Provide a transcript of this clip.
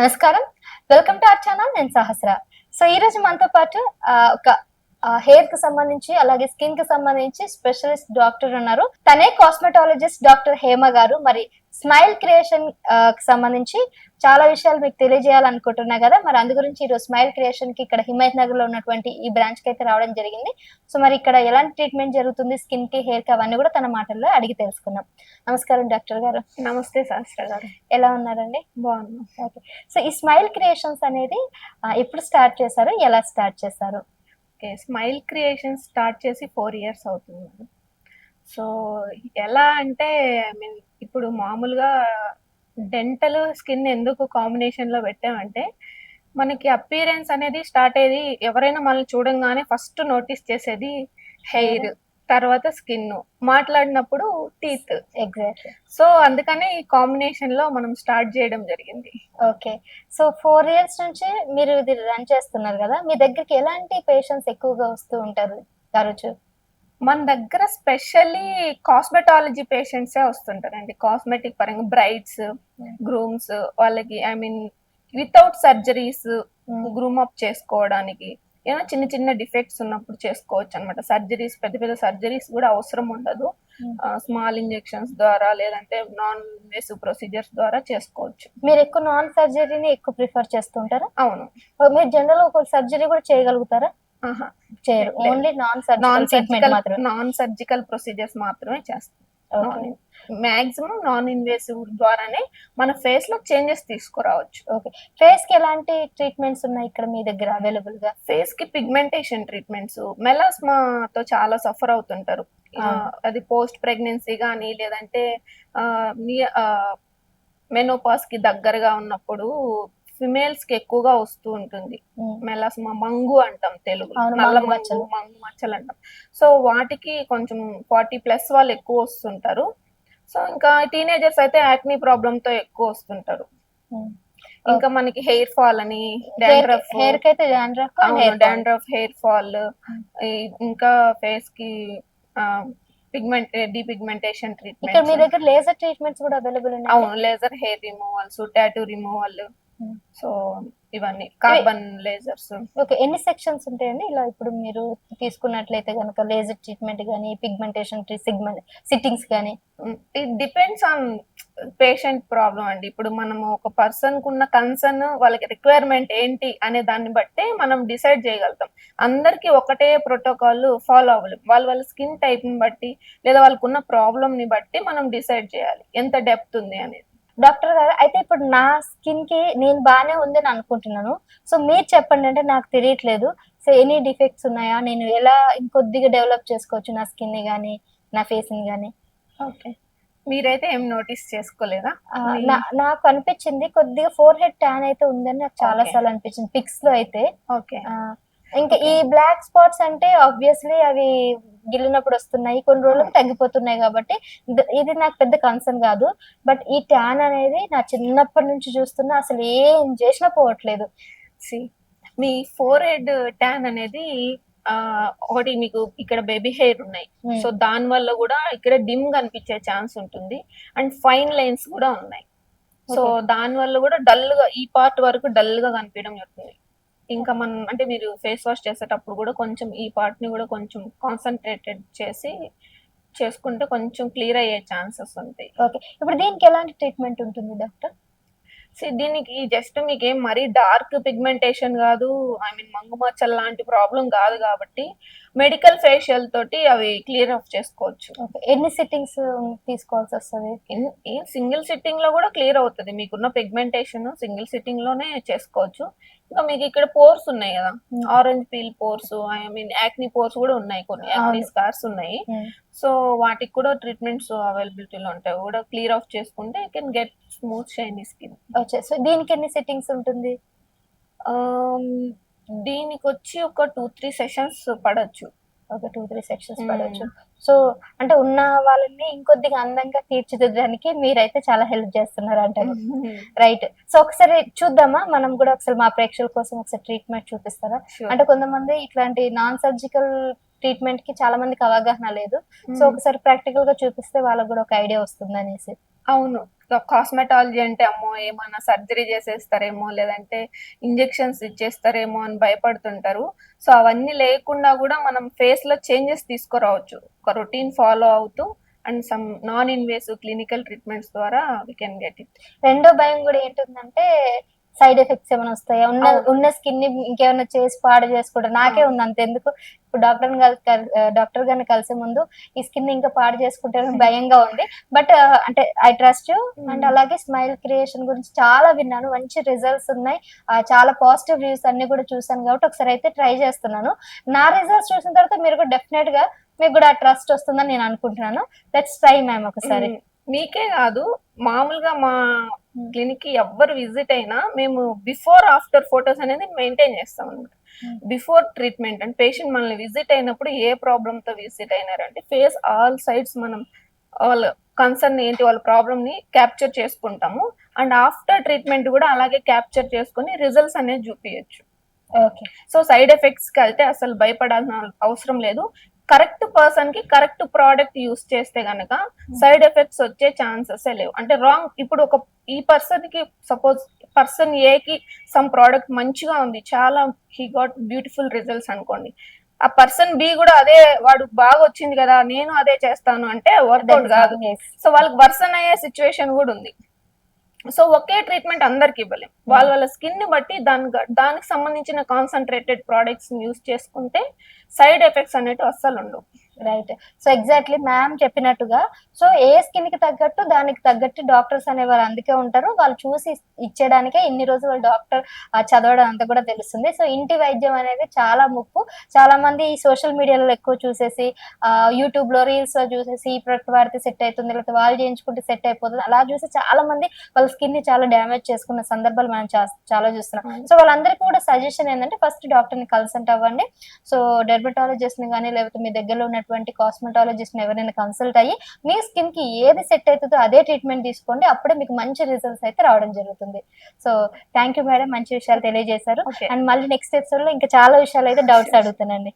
నమస్కారం. Welcome to our channel నేను సహస్ర. So ఈ రోజు మనతో పాటు ఒక హెయిర్కి సంబంధించి అలాగే స్కిన్కి సంబంధించి స్పెషలిస్ట్ డాక్టర్ ఉన్నారు. తనే కాస్మెటాలజిస్ట్ డాక్టర్ హేమ గారు. మరి స్మైల్ క్రియేషన్కి సంబంధించి చాలా విషయాలు మీకు తెలియజేయాలనుకుంటున్నా కదా. మరి అందు గురించి ఈరోజు స్మైల్ క్రియేషన్కి ఇక్కడ హిమాయత్ నగర్లో ఉన్నటువంటి ఈ బ్రాంచ్కి అయితే రావడం జరిగింది. సో మరి ఇక్కడ ఎలాంటి ట్రీట్మెంట్ జరుగుతుంది స్కిన్కి హెయిర్కి అవన్నీ కూడా తన మాటల్లో అడిగి తెలుసుకుందాం. నమస్కారం డాక్టర్ గారు. నమస్తే శాస్త్ర గారు. ఎలా ఉన్నారండి? బాగున్నాం. ఓకే సో ఈ స్మైల్ క్రియేషన్స్ అనేది ఎప్పుడు స్టార్ట్ చేశారు? ఎలా స్టార్ట్ చేశారు? ఓకే స్మైల్ క్రియేషన్ స్టార్ట్ చేసి ఫోర్ ఇయర్స్ అవుతుంది సో ఎలా అంటే ఐ మీన్ ఇప్పుడు మామూలుగా డెంటల్ స్కిన్ ఎందుకు కాంబినేషన్లో పెట్టామంటే మనకి అపీరెన్స్ అనేది స్టార్ట్ అయ్యేది ఎవరైనా మనల్ని చూడంగానే ఫస్ట్ నోటీస్ చేసేది హెయిర్. తర్వాత స్కిన్ మాట్లాడినప్పుడు టీత్. ఎగ్జాక్ట్లీ సో అందుకనే ఈ కాంబినేషన్లో మనం స్టార్ట్ చేయడం జరిగింది. ఓకే సో ఫోర్ ఇయర్స్ నుంచి మీరు ఇది రన్ చేస్తున్నారు కదా మీ దగ్గరికి ఎలాంటి పేషెంట్స్ ఎక్కువగా వస్తూ ఉంటారు తరచు? మన దగ్గర స్పెషల్లీ కాస్మెటాలజీ పేషెంట్సే వస్తుంటారండి. కాస్మెటిక్ పరంగా బ్రైడ్స్ గ్రూమ్స్ వాళ్ళకి I mean without surgeries groom up చేసుకోవడానికి. ఏమైనా చిన్న చిన్న డిఫెక్ట్స్ ఉన్నప్పుడు చేసుకోవచ్చు అనమాట సర్జరీస్ పెద్ద పెద్ద సర్జరీస్ కూడా అవసరం ఉండదు. స్మాల్ ఇంజెక్షన్స్ ద్వారా లేదంటే నాన్ ఇన్వేసివ్ ప్రొసీజర్స్ ద్వారా చేసుకోవచ్చు. మీరు ఎక్కువ నాన్ సర్జరీని ఎక్కువ ప్రిఫర్ చేస్తుంటారా అవును. మీరు జనరల్ ఒక సర్జరీ కూడా చేయగలుగుతారా? చేయరు. Only non surgery surgical non surgical procedures మాత్రమే చేస్తాం. మాక్సిమం నాన్ ఇన్వేసివ్ ద్వారానే మన ఫేస్లో చేంజెస్ తీసుకురావచ్చు. ఓకే ఫేస్కి ఎలాంటి ట్రీట్మెంట్స్ ఉన్నాయి ఇక్కడ మీ దగ్గర అవైలబుల్గా? ఫేస్కి పిగ్మెంటేషన్ ట్రీట్మెంట్స్ మెలాస్మాతో చాలా సఫర్ అవుతుంటారు. అది పోస్ట్ ప్రెగ్నెన్సీ కానీ లేదంటే మెనోపాస్కి దగ్గరగా ఉన్నప్పుడు ఫిమేల్స్కి ఎక్కువగా వస్తూ ఉంటుంది. మెలాస్మా మంగు అంటాం తెలుగు నల్ల మచ్చలు. మంగు మచ్చలు అంటాం. సో వాటికి కొంచెం ఫార్టీ ప్లస్ వాళ్ళు ఎక్కువ వస్తుంటారు. సో ఇంకా టీనేజర్స్ అయితే యాక్నీ ప్రాబ్లమ్తో ఎక్కువ వస్తుంటారు. ఇంకా మనకి హెయిర్ ఫాల్ అని డాండ్రఫ్. హెయిర్ అయితే డాండ్రఫ్ డాండ్రఫ్ హెయిర్ ఫాల్. ఇంకా ఫేస్కి పిగ్మెంట్ డిపిగ్మెంటేషన్ ఇక్కడ మీ ట్రీట్మెంట్ దగ్గర లేజర్ ట్రీట్మెంట్స్ కూడా అవైలబుల్ ఉన్నాయి? అవును laser hair removals tattoo removal. So ఇవన్నీ కార్బన్ లేజర్స్. ఓకే ఎన్ని సెక్షన్స్ ఉంటాయండి? ఇలా ఇప్పుడు మీరు తీసుకున్నట్లయితే కనుక లేజర్ ట్రీట్మెంట్ కానీ పిగ్మెంటేషన్ సిగ్మెంట్ సిట్టింగ్స్ కానీ it depends on patient problem అండి. ఇప్పుడు మనము ఒక పర్సన్ కున్న కన్సర్న్ వాళ్ళకి రిక్వైర్మెంట్ ఏంటి అనే దాన్ని బట్టే మనం డిసైడ్ చేయగలుగుతాం. అందరికీ ఒకటే ప్రోటోకాల్ ఫాలో అవ్వలేం. వాళ్ళ వాళ్ళ స్కిన్ టైప్ని బట్టి లేదా వాళ్ళకున్న ప్రాబ్లమ్ని బట్టి మనం డిసైడ్ చేయాలి. ఎంత డెప్త్ ఉంది అనేది. డాక్టర్ గారు అయితే ఇప్పుడు నా స్కిన్కి నేను బాగానే ఉందని అనుకుంటున్నాను. సో మీరు చెప్పండి అంటే నాకు తెలియట్లేదు. సో ఎనీ డిఫెక్ట్స్ ఉన్నాయా? నేను ఎలా ఇంకొద్దిగా డెవలప్ చేసుకోవచ్చు నా స్కిన్ని కానీ నా ఫేస్ని కానీ ఓకే. మీరైతే ఏం నోటీస్ చేసుకోలేదా? నాకు అనిపించింది కొద్దిగా ఫోర్ హెడ్ ట్యాన్ అయితే ఉందని నాకు చాలా. సార్లు అనిపించింది. పిక్స్లో అయితే. ఓకే. ఇంకా ఈ బ్లాక్ స్పాట్స్ అంటే ఆబ్వియస్లీ అవి గిల్లినప్పుడు వస్తున్నాయి కొన్ని రోజులకు తగ్గిపోతున్నాయి కాబట్టి ఇది నాకు పెద్ద కన్సర్న్ కాదు. బట్ ఈ ట్యాన్ అనేది నా చిన్నప్పటి నుంచి చూస్తున్నా అసలు ఏం చేసినా పోవట్లేదు. సి మీ ఫోర్ హెడ్ ట్యాన్ అనేది ఒకటి మీకు ఇక్కడ బేబీ హెయిర్ ఉన్నాయి. Hmm. సో దాని వల్ల కూడా ఇక్కడ డిమ్ కనిపించే ఛాన్స్ ఉంటుంది. అండ్ ఫైన్ లైన్స్ కూడా ఉన్నాయి. సో. దాని వల్ల కూడా డల్గా ఈ పార్ట్ వరకు డల్గా కనిపించడం జరుగుతుంది. ఇంకా మనం అంటే మీరు ఫేస్ వాష్ చేసేటప్పుడు కూడా కొంచెం ఈ పార్ట్ని కూడా కొంచెం కాన్సన్ట్రేటెడ్ చేసి చేసుకుంటే కొంచెం క్లియర్ అయ్యే ఛాన్సెస్ ఉంటాయి. ఓకే. ఇప్పుడు దీనికి ఎలాంటి ట్రీట్మెంట్ ఉంటుంది డాక్టర్? సో దీనికి జస్ట్ మీకు ఏం మరీ డార్క్ పిగ్మెంటేషన్ కాదు ఐ మీన్ మంగుమచ్చల్ లాంటి ప్రాబ్లం కాదు కాబట్టి మెడికల్ ఫేషియల్ తోటి అవి క్లియర్ ఆఫ్ చేసుకోవచ్చు. ఎన్ని సిట్టింగ్స్ తీసుకోవాల్సి వస్తుంది? సింగిల్ సిట్టింగ్లో కూడా క్లియర్ అవుతుంది. మీకున్న పిగ్మెంటేషన్ సింగిల్ సిట్టింగ్లోనే చేసుకోవచ్చు. ఇంకా మీకు ఇక్కడ పోర్స్ ఉన్నాయి కదా. Hmm. Orange peel pores I mean acne pores కూడా ఉన్నాయి కొన్ని. యాక్ని. స్కార్స్ ఉన్నాయి. సో వాటికి కూడా ట్రీట్మెంట్స్ అవైలబిలిటీలో ఉంటాయి. కూడా క్లియర్ ఆఫ్ చేసుకుంటే can get smooth shiny skin so దీనికి ఎన్ని సిట్టింగ్స్ ఉంటుంది? దీనికి వచ్చి ఒక టూ త్రీ సెషన్స్ పడచ్చు. ఒక టూ త్రీ సెక్షన్స్. పడవచ్చు సో అంటే ఉన్న వాళ్ళని ఇంకొద్దిగా అందంగా తీర్చిదిద్దడానికి మీరైతే చాలా హెల్ప్ చేస్తున్నారు అంటారు రైట్. సో ఒకసారి చూద్దామా? మనం కూడా ఒకసారి మా ప్రేక్షకుల కోసం ఒకసారి ట్రీట్మెంట్ చూపిస్తారా? అంటే కొంతమంది ఇట్లాంటి నాన్ సర్జికల్ ట్రీట్మెంట్కి చాలా మందికి అవగాహన లేదు. సో ఒకసారి ప్రాక్టికల్గా చూపిస్తే వాళ్ళకి కూడా ఒక ఐడియా వస్తుంది అనేసి అవును. కాస్మెటాలజీ అంటే అమ్మో ఏమన్నా సర్జరీ చేసేస్తారేమో లేదంటే ఇంజెక్షన్స్ ఇచ్చేస్తారేమో అని భయపడుతుంటారు. సో అవన్నీ లేకుండా కూడా మనం ఫేస్లో చేంజెస్ తీసుకురావచ్చు. ఒక రొటీన్ ఫాలో అవుతూ and some non invasive clinical treatments ద్వారా వీ కెన్ గెట్ ఇట్ రెండో భయం కూడా ఏంటంటే సైడ్ ఎఫెక్ట్స్ ఏమైనా వస్తాయా? ఉన్న. ఉన్న స్కిన్ని ఇంకేమైనా చేసి పాడు చేసుకుంటారు నాకే. ఉంది అంత ఎందుకు? ఇప్పుడు డాక్టర్ డాక్టర్ గారిని కలిసే ముందు ఈ స్కిన్ ఇంకా పాడు చేసుకుంటారని భయంగా ఉంది. బట్ అంటే ఐ ట్రస్ట్ అండ్. అలాగే స్మైల్ క్రియేషన్ గురించి చాలా విన్నాను. మంచి రిజల్ట్స్ ఉన్నాయి. ఆ, చాలా పాజిటివ్ రివ్యూస్ అన్ని కూడా చూసాను కాబట్టి ఒకసారి అయితే ట్రై చేస్తున్నాను. నా రిజల్ట్స్ చూసిన తర్వాత మీరు కూడా డెఫినెట్గా మీకు కూడా ట్రస్ట్ వస్తుందని నేను అనుకుంటున్నాను. లెట్స్ ట్రై మ్యామ్ ఒకసారి. మీకే కాదు మామూలుగా మా క్లినిక్కి ఎవ్వరు విజిట్ అయినా మేము బిఫోర్ ఆఫ్టర్ ఫొటోస్ అనేది మెయింటైన్ చేస్తాం అనమాట Hmm. బిఫోర్ ట్రీట్మెంట్ అంటే పేషెంట్ మనల్ని విజిట్ అయినప్పుడు ఏ ప్రాబ్లమ్తో విజిట్ అయినారంటే ఫేస్ ఆల్ సైడ్స్ మనం వాళ్ళ కన్సర్న్ ఏంటి వాళ్ళ ప్రాబ్లమ్ని క్యాప్చర్ చేసుకుంటాము. అండ్ ఆఫ్టర్ ట్రీట్మెంట్ కూడా అలాగే క్యాప్చర్ చేసుకుని రిజల్ట్స్ అనేది చూపించచ్చు ఓకే. సో సైడ్ ఎఫెక్ట్స్కి అయితే అసలు భయపడాల్సిన అవసరం లేదు. కరెక్ట్ పర్సన్కి కరెక్ట్ ప్రోడక్ట్ యూస్ చేస్తే గనక సైడ్ ఎఫెక్ట్స్ వచ్చే ఛాన్సెస్ లేవు. అంటే రాంగ్ ఇప్పుడు ఒక ఈ పర్సన్కి సపోజ్ పర్సన్ ఏ కి సమ్ ప్రోడక్ట్ మంచిగా ఉంది చాలా హీ గాట్ బ్యూటిఫుల్ రిజల్ట్స్ అనుకోండి. ఆ పర్సన్ బి కూడా అదే వాడు బాగా వచ్చింది కదా నేను అదే చేస్తాను అంటే వర్కౌట్ కాదు. సో వాళ్ళకి వర్సన్ అయ్యే సిచ్యువేషన్ కూడా ఉంది. సో ఒకే ట్రీట్మెంట్ అందరికి ఇవ్వలేం. వాళ్ళ వాళ్ళ స్కిన్ని బట్టి దాని దానికి సంబంధించిన కాన్సన్ట్రేటెడ్ ప్రోడక్ట్స్ యూస్ చేసుకుంటే సైడ్ ఎఫెక్ట్స్ అనేవి అస్సలు ఉండవు. రైట్ సో ఎగ్జాక్ట్లీ మ్యామ్ చెప్పినట్టుగా. సో ఏ స్కిన్కి తగ్గట్టు దానికి తగ్గట్టు డాక్టర్స్ అనేవారు అందుకే ఉంటారు. వాళ్ళు చూసి ఇచ్చేయడానికే ఇన్ని రోజులు వాళ్ళు డాక్టర్ చదవడం అంతా కూడా తెలుస్తుంది. సో ఇంటి వైద్యం అనేది చాలా ముప్పు. చాలా మంది ఈ సోషల్ మీడియాలో ఎక్కువ చూసేసి యూట్యూబ్లో రీల్స్లో చూసేసి ఈ ప్రొడక్ట్ వాడితే సెట్ అవుతుంది లేకపోతే వాళ్ళు చేయించుకుంటే సెట్ అయిపోతుంది. అలా చూసి చాలా మంది వాళ్ళ స్కిన్ని చాలా డ్యామేజ్ చేసుకున్న సందర్భాలు మనం చాలా చూస్తున్నాం. సో వాళ్ళందరికీ కూడా సజెషన్ ఏంటంటే ఫస్ట్ డాక్టర్ని కన్సల్ట్ అవ్వండి. సో డెర్మటాలజిస్ట్ని కానీ లేకపోతే మీ దగ్గరలో ఉన్నటువంటి కాస్మెటాలజిస్ట్ ఎవరైనా కన్సల్ట్ అయ్యి మీ స్కిన్కి ఏది సెట్ అవుతుందో అదే ట్రీట్మెంట్ తీసుకోండి అప్పుడే మీకు మంచి రిజల్ట్స్ అయితే రావడం జరుగుతుంది. సో థ్యాంక్ యూ మేడం మంచి విషయాలు తెలియజేశారు. అండ్ మళ్ళీ నెక్స్ట్ ఎపిసోడ్లో ఇంకా చాలా విషయాలు అయితే డౌట్స్ అడుగుతానండి.